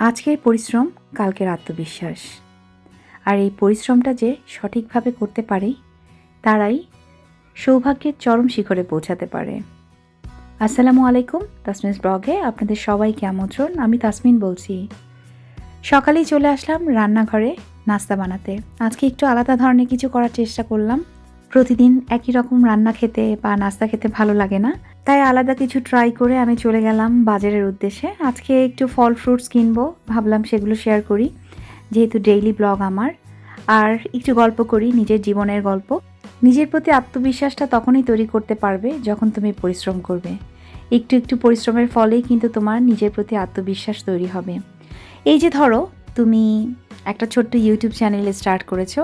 আজকের পরিশ্রম, কালকের আত্মবিশ্বাস। আর এই পরিশ্রমটা যে সঠিকভাবে করতে পারে, তারাই সৌভাগ্যের চরম শিখরে পৌঁছাতে পারে। আসসালামু আলাইকুম তাসমিন ব্লগে আপনাদের সবাইকে আমন্ত্রণ। আমি তাসমিন বলছি। সকালেই চলে আসলাম রান্নাঘরে নাস্তা বানাতে। আজকে একটু আলাদা ধরনের কিছু করার চেষ্টা করলাম। প্রতিদিন একই রকম রান্না খেতে বা নাস্তা খেতে ভালো লাগে না। তাই আলাদা কিছু ট্রাই করে আমি চলে গেলাম বাজারের উদ্দেশ্যে। আজকে একটু ফল ফ্রুটস কিনবো, ভাবলাম সেগুলো শেয়ার করি, যেহেতু ডেইলি ব্লগ আমার। আর একটু গল্প করি, নিজের জীবনের গল্প। নিজের প্রতি আত্মবিশ্বাসটা তখনই তৈরি করতে পারবে যখন তুমি পরিশ্রম করবে। একটু একটু পরিশ্রমের ফলেই কিন্তু তোমার নিজের প্রতি আত্মবিশ্বাস তৈরি হবে। এই যে ধরো তুমি একটা ছোট্ট ইউটিউব চ্যানেল স্টার্ট করেছ।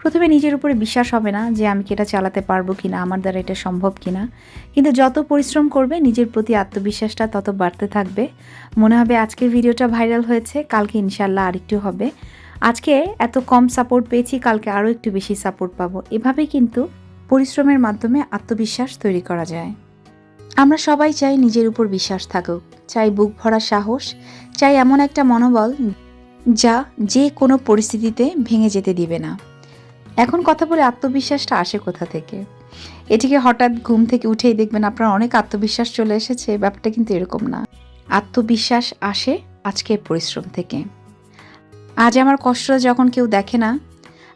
প্রথমে নিজের উপরে বিশ্বাস হবে না যে আমি কি এটা চালাতে পারব কি না আমার দ্বারা এটা সম্ভব কি না কিন্তু যত পরিশ্রম করবে, নিজের প্রতি আত্মবিশ্বাসটা তত বাড়তে থাকবে। মনে হবে আজকের ভিডিওটা ভাইরাল হয়েছে, কালকে ইনশাল্লাহ আরেকটু হবে। আজকে এত কম সাপোর্ট পেয়েছি, কালকে আরও একটু বেশি সাপোর্ট পাবো। এভাবে কিন্তু পরিশ্রমের মাধ্যমে আত্মবিশ্বাস তৈরি করা যায়। আমরা সবাই চাই নিজের উপর বিশ্বাস থাকুক, চাই বুক ভরা সাহস, চাই এমন একটা মনোবল যা যে কোনো পরিস্থিতিতে ভেঙে যেতে দিবে না। এখন কথা বলে আত্মবিশ্বাসটা আসে কোথা থেকে? এটিকে হঠাৎ ঘুম থেকে উঠেই দেখবেন আপনার অনেক আত্মবিশ্বাস চলে এসেছে, ব্যাপারটা কিন্তু এরকম না। আত্মবিশ্বাস আসে আজকের পরিশ্রম থেকে। আজ আমার কষ্টটা যখন কেউ দেখে না,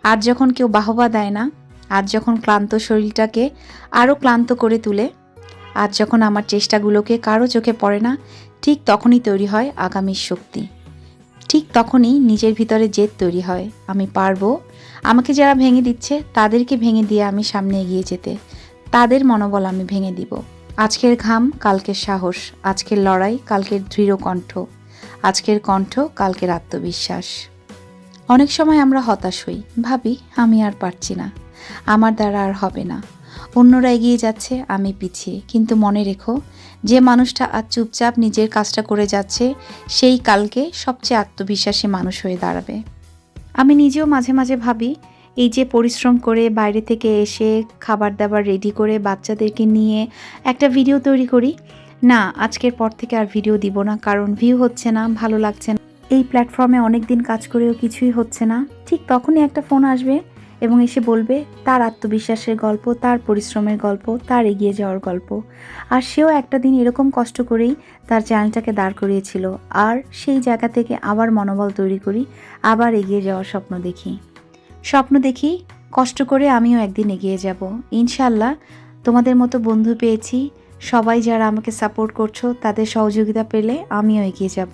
আজ যখন কেউ বাহবা দেয় না, আজ যখন ক্লান্ত শরীরটাকে আরও ক্লান্ত করে তুলে, আজ যখন আমার চেষ্টাগুলোকে কারও চোখে পড়ে না, ঠিক তখনই তৈরি হয় আগামীর শক্তি। ঠিক তখনই নিজের ভিতরে জেদ তৈরি হয়। আমি পারব। আমাকে যারা ভেঙে দিচ্ছে, তাদেরকে ভেঙে দিয়ে আমি সামনে এগিয়ে যেতে। তাদের মনোবল আমি ভেঙে দিব। আজকের ঘাম, কালকের সাহস। আজকের লড়াই, কালকের দৃঢ় কণ্ঠ। আজকের কণ্ঠ, কালকের আত্মবিশ্বাস। অনেক সময় আমরা হতাশ হই। ভাবি, আমি আর পারছি না। আমার দ্বারা আর হবে না। অন্যরা এগিয়ে যাচ্ছে, আমি পিছিয়ে। কিন্তু মনে রেখো যে মানুষটা আজ চুপচাপ নিজের কাজটা করে যাচ্ছে, সেই কালকে সবচেয়ে আত্মবিশ্বাসী মানুষ হয়ে দাঁড়াবে। আমি নিজেও মাঝে মাঝে ভাবি, এই যে পরিশ্রম করে বাইরে থেকে এসে খাবার দাবার রেডি করে বাচ্চাদেরকে নিয়ে একটা ভিডিও তৈরি করি, না, আজকের পর থেকে আর ভিডিও দিব না, কারণ ভিউ হচ্ছে না, ভালো লাগছে না। এই প্ল্যাটফর্মে অনেক দিন কাজ করেও কিছুই হচ্ছে না, ঠিক তখনই একটা ফোন আসবে এবং এসে বলবে, তার আত্মবিশ্বাসের গল্প, তার পরিশ্রমের গল্প, তার এগিয়ে যাওয়ার গল্প। আর সেও একটা দিন এরকম কষ্ট করেই তার চ্যানেলটাকে দাঁড় করিয়েছিল। আর সেই জায়গা থেকে আবার মনোবল তৈরি করি, আবার এগিয়ে যাওয়ার স্বপ্ন দেখি। স্বপ্ন দেখি, কষ্ট করে আমিও একদিন এগিয়ে যাব। ইনশাল্লাহ তোমাদের মতো বন্ধু পেয়েছি। সবাই যারা আমাকে সাপোর্ট করছ, তাদের সহযোগিতা পেলে আমিও এগিয়ে যাব।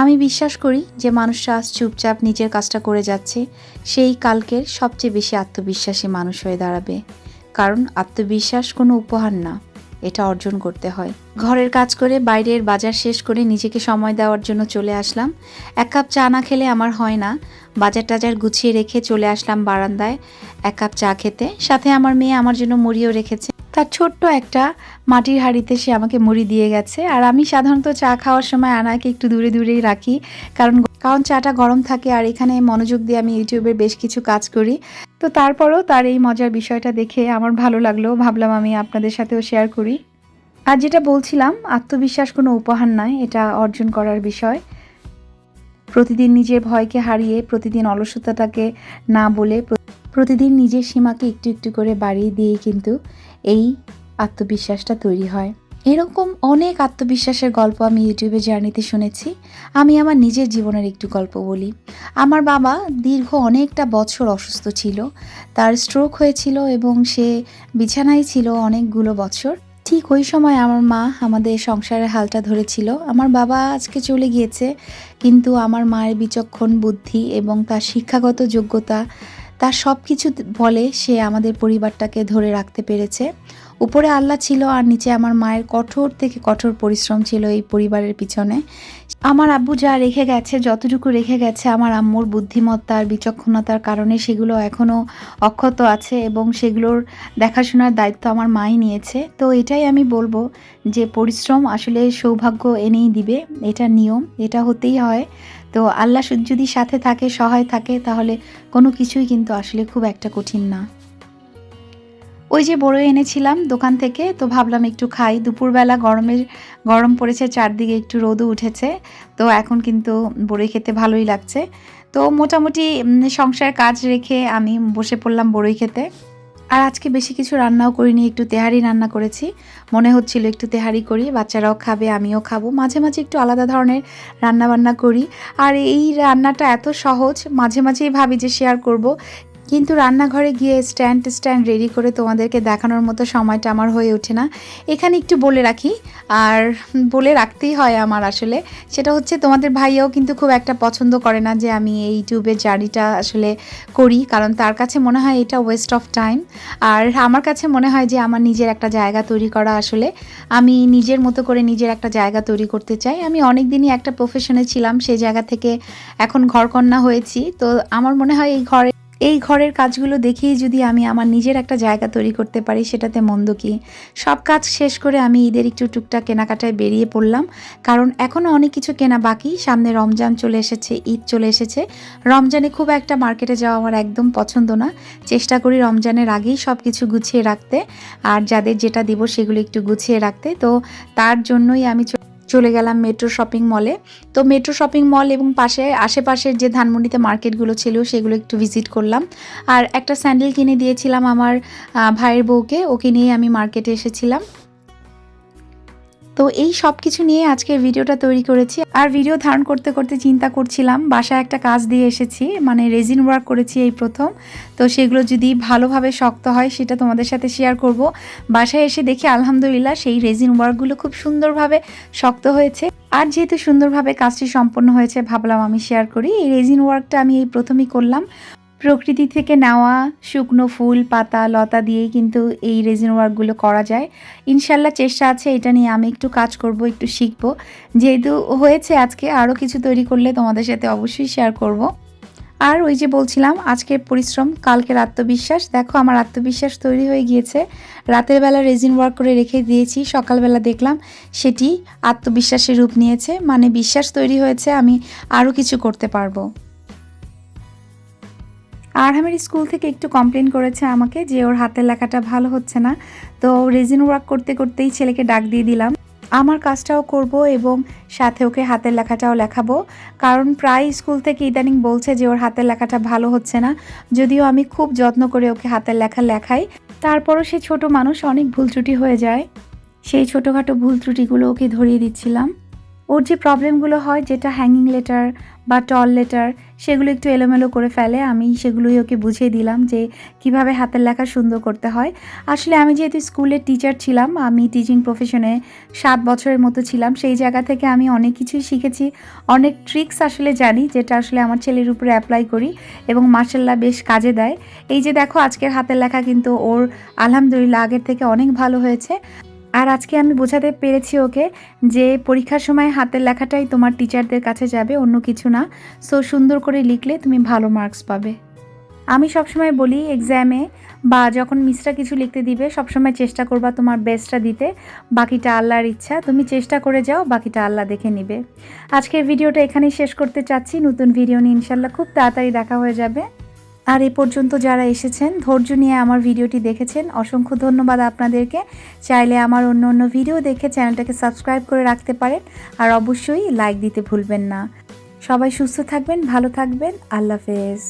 আমি বিশ্বাস করি যে মানুষরা আজ চুপচাপ নিজের কাজটা করে যাচ্ছে, সেই কালকের সবচেয়ে বেশি আত্মবিশ্বাসী মানুষ হয়ে দাঁড়াবে। কারণ আত্মবিশ্বাস কোনো উপহার না, এটা অর্জন করতে হয়। ঘরের কাজ করে বাইরের বাজার শেষ করে নিজেকে সময় দেওয়ার জন্য চলে আসলাম। এক কাপ চা না খেলে আমার হয় না। বাজার টাজার গুছিয়ে রেখে চলে আসলাম বারান্দায়। এক কাপ চা খেতে, সাথে আমার মেয়ে আমার জন্য মুড়িও রেখেছে। তার ছোট্ট একটা মাটির হাঁড়িতে সে আমাকে মুড়ি দিয়ে গেছে। আর আমি সাধারণত চা খাওয়ার সময় আনাকে একটু দূরে দূরেই রাখি। কারণ কারণ চাটা গরম থাকে আর এখানে মনোযোগ দিয়ে আমি ইউটিউবের বেশ কিছু কাজ করি। তো তারপরেও তার এই মজার বিষয়টা দেখে আমার ভালো লাগল। ভাবলাম আমি আপনাদের সাথেও শেয়ার করি। আর যেটা বলছিলাম, আত্মবিশ্বাস কোনো উপহার নয় এটা অর্জন করার বিষয়। প্রতিদিন নিজের ভয়কে হারিয়ে, প্রতিদিন অলসতাটাকে না বলে প্রতিদিন নিজের সীমাকে একটু একটু করে বাড়িয়ে দিয়েই কিন্তু এই আত্মবিশ্বাসটা তৈরি হয়। এরকম অনেক আত্মবিশ্বাসের গল্প আমি ইউটিউবে জার্নিতে শুনেছি। আমি আমার নিজের জীবনের একটু গল্প বলি। আমার বাবা দীর্ঘ অনেকটা বছর অসুস্থ ছিল। তার স্ট্রোক হয়েছিল এবং সে বিছানায় ছিল অনেকগুলো বছর। ঠিক ওই সময় আমার মা আমাদের সংসারের হালটা ধরেছিল। আমার বাবা আজকে চলে গিয়েছে, কিন্তু আমার মায়ের বিচক্ষণ বুদ্ধি এবং তার শিক্ষাগত যোগ্যতা তার সব কিছু বলে সে আমাদের পরিবারটাকে ধরে রাখতে পেরেছে। উপরে আল্লাহ ছিল আর নিচে আমার মায়ের কঠোর থেকে কঠোর পরিশ্রম ছিল এই পরিবারের পিছনে। আমার আব্বু যা রেখে গেছে, যতটুকু রেখে গেছে, আমার আম্মুর বুদ্ধিমত্তার বিচক্ষণতার কারণে সেগুলো এখনও অক্ষত আছে এবং সেগুলোর দেখাশোনার দায়িত্ব আমার মাই নিয়েছে। তো এটাই আমি বলব যে পরিশ্রম আসলে সৌভাগ্য এনেই দিবে, এটা নিয়ম, এটা হতেই হয়। তো আল্লাহ যদি সাথে থাকে, সহায় থাকে, তাহলে কোনো কিছুই কিন্তু আসলে খুব একটা কঠিন না। ওই যে বড়ই এনেছিলাম দোকান থেকে, তো ভাবলাম একটু খাই। দুপুরবেলা গরমের, গরম পড়েছে, চারদিকে একটু রোদও উঠেছে, তো এখন কিন্তু বড়ই খেতে ভালোই লাগছে। তো মোটামুটি সংসার কাজ রেখে আমি বসে পড়লাম বড়ই খেতে। আর আজকে বেশি কিছু রান্নাও করিনি, একটু তেহারি রান্না করেছি। মনে হচ্ছিল একটু তেহারি করি, বাচ্চারাও খাবে, আমিও খাব। মাঝে মাঝে একটু আলাদা ধরনের রান্না বান্না করি। আর এই রান্নাটা এত সহজ, মাঝে মাঝেই ভাবি যে শেয়ার করব। কিন্তু রান্নাঘরে গিয়ে স্ট্যান্ড স্ট্যান্ড রেডি করে তোমাদেরকে দেখানোর মতো সময়টা আমার হয়ে ওঠে না। এখানে একটু বলে রাখি, আর বলে রাখতেই হয় আমার আসলে। সেটা হচ্ছে তোমাদের ভাইয়াও কিন্তু খুব একটা পছন্দ করে না যে আমি এই ইউটিউবের জার্নিটা আসলে করি, কারণ তার কাছে মনে হয় এটা ওয়েস্ট অফ টাইম আর আমার কাছে মনে হয় যে আমার নিজের একটা জায়গা তৈরি করা আসলে, আমি নিজের মতো করে নিজের একটা জায়গা তৈরি করতে চাই। আমি অনেক দিনই একটা প্রফেশনে ছিলাম সেই জায়গা থেকে এখন ঘরকন্যা হয়েছি। তো আমার মনে হয় এই ঘরে এই ঘরের কাজগুলো দেখেই যদি আমি আমার নিজের একটা জায়গা তৈরি করতে পারি, সেটাতে মন্দ কি? সব কাজ শেষ করে আমি ঈদের একটু টুকটাক কেনাকাটায় বেরিয়ে পড়লাম। কারণ এখনও অনেক কিছু কেনা বাকি। সামনে রমজান চলে এসেছে, ঈদ চলে এসেছে। রমজানে খুব একটা মার্কেটে যাওয়া আমার একদম পছন্দ না। চেষ্টা করি রমজানের আগেই সব কিছু গুছিয়ে রাখতে। আর যাদের যেটা দিব সেগুলো একটু গুছিয়ে রাখতে। তো তার জন্যই আমি চলে গেলাম মেট্রো শপিং মলে তো মেট্রো শপিং মল এবং পাশে, আশেপাশের যে ধানমন্ডিতে মার্কেটগুলো ছিল সেগুলো একটু ভিজিট করলাম। আর একটা স্যান্ডেল কিনে দিয়েছিলাম আমার ভাইয়ের বউকে। ওকে নিয়ে আমি মার্কেটে এসেছিলাম। তো এই সব কিছু নিয়ে আজকে ভিডিওটা তৈরি করেছি। আর ভিডিও ধারণ করতে করতে চিন্তা করছিলাম, বাসায় একটা কাজ দিয়ে এসেছি মানে রেজিন ওয়ার্ক করেছি এই প্রথম। তো সেগুলো যদি ভালোভাবে শক্ত হয়, সেটা তোমাদের সাথে শেয়ার করব। বাসায় এসে দেখি আলহামদুলিল্লাহ সেই রেজিন ওয়ার্কগুলো খুব সুন্দরভাবে শক্ত হয়েছে। আর যেহেতু সুন্দরভাবে কাজটি সম্পন্ন হয়েছে, ভাবলাম আমি শেয়ার করি। এই রেজিন ওয়ার্কটা আমি এই প্রথমেই করলাম। প্রকৃতি থেকে নেওয়া শুকনো ফুল, পাতা, লতা দিয়েই কিন্তু এই রেজিন ওয়ার্কগুলো করা যায়। ইনশাল্লাহ চেষ্টা আছে এটা নিয়ে আমি একটু কাজ করব, একটু শিখব। যেহেতু হয়েছে আজকে আরও কিছু তৈরি করলে তোমাদের সাথে অবশ্যই শেয়ার করব। আর ওই যে বলছিলাম, আজকের পরিশ্রম, কালকের আত্মবিশ্বাস। দেখো, আমার আত্মবিশ্বাস তৈরি হয়ে গিয়েছে। রাতের বেলা রেজিন ওয়ার্ক করে রেখে দিয়েছি, সকালবেলা দেখলাম সেটি আত্মবিশ্বাসের রূপ নিয়েছে। মানে বিশ্বাস তৈরি হয়েছে, আমি আরও কিছু করতে পারব। আরহামের স্কুল থেকে একটু কমপ্লেন করেছে আমাকে যে ওর হাতের লেখাটা ভালো হচ্ছে না। তো রেজিন ওয়ার্ক করতে করতেই ছেলেকে ডাক দিয়ে দিলাম। আমার কাজটাও করব এবং সাথে ওকে হাতের লেখাটাও লেখাবো। কারণ প্রায় স্কুল থেকে ইদানিং বলছে যে ওর হাতের লেখাটা ভালো হচ্ছে না। যদিও আমি খুব যত্ন করে ওকে হাতের লেখা লেখাই। তারপরও সে ছোট মানুষ, অনেক ভুল ত্রুটি হয়ে যায়। সেই ছোটোখাটো ভুল ত্রুটিগুলো ওকে ধরিয়ে দিচ্ছিলাম। ওর যে প্রবলেমগুলো হয়, যেটা হ্যাঙ্গিং লেটার বা টল লেটার সেগুলো একটু এলোমেলো করে ফেলে। আমি সেগুলোই ওকে বুঝিয়ে দিলাম যে কীভাবে হাতের লেখা সুন্দর করতে হয়। আসলে আমি যেহেতু স্কুলের টিচার ছিলাম, আমি টিচিং প্রফেশনে সাত বছরের মতো ছিলাম, সেই জায়গা থেকে আমি অনেক কিছুই শিখেছি। অনেক ট্রিক্স আসলে জানি, যেটা আসলে আমার ছেলের উপরে অ্যাপ্লাই করি এবং মার্শাল্লাহ বেশ কাজে দেয়। এই যে দেখো, আজকের হাতের লেখা কিন্তু ওর আলহামদুলিল্লাহ আগের থেকে অনেক ভালো হয়েছে। আর আজকে আমি বোঝাতে পেরেছি ওকে যে পরীক্ষার সময় হাতের লেখাটাই তোমার টিচারদের কাছে যাবে, অন্য কিছু না। সো সুন্দর করে লিখলে তুমি ভালো মার্কস পাবে। আমি সবসময় বলি এক্সামে বা যখন মিসরা কিছু লিখতে দিবে, সবসময় চেষ্টা করবা তোমার বেস্টটা দিতে। বাকিটা আল্লাহর ইচ্ছা। তুমি চেষ্টা করে যাও, বাকিটা আল্লাহ দেখে নিবে। আজকের ভিডিওটা এখানেই শেষ করতে চাচ্ছি। নতুন ভিডিও নিয়ে ইনশাল্লাহ খুব তাড়াতাড়ি দেখা হয়ে যাবে। আর এ পর্যন্ত যারা এসেছেন, ধৈর্য নিয়ে আমার ভিডিওটি দেখেছেন। অসংখ্য ধন্যবাদ আপনাদেরকে। চাইলে আমার অন্য অন্য ভিডিও দেখে চ্যানেলটাকে সাবস্ক্রাইব করে রাখতে পারেন। আর অবশ্যই লাইক দিতে ভুলবেন না। সবাই সুস্থ থাকবেন, ভালো থাকবেন। আল্লাহ হাফেজ।